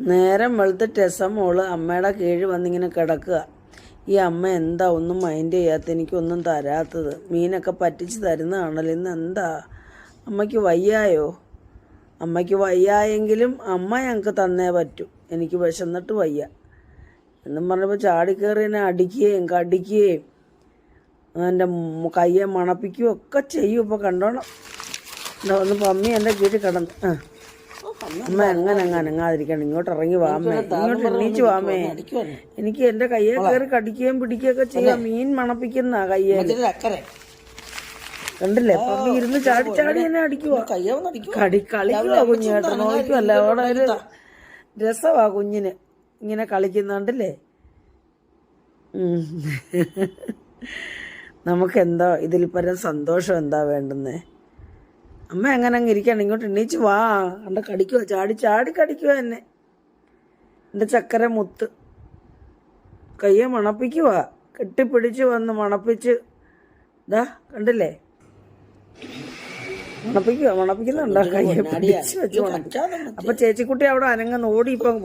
നേരം വെളുത്തിട്ട് രസം മോൾ അമ്മയുടെ കീഴ് വന്നിങ്ങനെ കിടക്കുക. ഈ അമ്മ എന്താ ഒന്നും മൈൻഡ് ചെയ്യാത്ത എനിക്കൊന്നും തരാത്തത്? മീനൊക്കെ പറ്റിച്ച് തരുന്നതാണല്ലോ. ഇന്ന് എന്താ? അമ്മയ്ക്ക് വയ്യായോ? അമ്മയ്ക്ക് വയ്യായെങ്കിലും അമ്മ ഞങ്ങൾക്ക് തന്നേ പറ്റൂ. എനിക്ക് വിശന്നിട്ട് വയ്യ. എന്നും പറഞ്ഞപ്പോൾ ചാടിക്കയറി എന്നെ അടിക്കുകയും കടിക്കുകയും എന്റെ കയ്യെ മണപ്പിക്കുകയും ഒക്കെ ചെയ്യും. ഇപ്പോൾ കണ്ടോണം? ഒന്ന് പമ്മി എന്റെ കീഴിൽ കിടന്ന്. ആ. അമ്മ എങ്ങനെ അങ്ങ് അനങ്ങാതിരിക്കണം? ഇങ്ങോട്ട് ഇറങ്ങി വാമേ ഇങ്ങോട്ട് എണീച്ച് വാമേ എനിക്ക് എന്റെ കയ്യെ കയറി കടിക്കുകയും പിടിക്കുകയൊക്കെ ചെയ്യാം. മീൻ മണപ്പിക്കുന്ന കയ്യെ കണ്ടില്ലേ? പമ്മി ഇരുന്ന് ചാടി ചാടി എന്നെ അടിക്കുവാ. കടി കളിക്കുവാ കുഞ്ഞേട്ടൻ നോക്കുവല്ല അവിടെ ഒരു രസമാ കുഞ്ഞിന്. ഇങ്ങനെ കളിക്കുന്നുണ്ടല്ലേ? ഉം. നമുക്കെന്തോ ഇതിൽ പരം സന്തോഷം എന്താ വേണ്ടുന്നേ? അമ്മ എങ്ങനെ അങ്ങ് ഇരിക്കണം? ഇങ്ങോട്ട് എണീച്ച് വാ. കണ്ട കടിക്കുക ചാടി ചാടി കടിക്കുക എന്നെ. എന്റെ ചക്കര മുത്ത്. കയ്യെ മണപ്പിക്കുക കെട്ടിപ്പിടിച്ച് വന്ന് മണപ്പിച്ച്. ഇതാ കണ്ടില്ലേ? മണപ്പിക്കുക മണപ്പിക്കുന്നുണ്ടോ? കയ്യെ പിടിച്ച് വെച്ച് മണപ്പിക്കുക അപ്പൊ ചേച്ചിക്കുട്ടി അവിടെ അനങ്ങന്ന് ഓടി ഇപ്പം.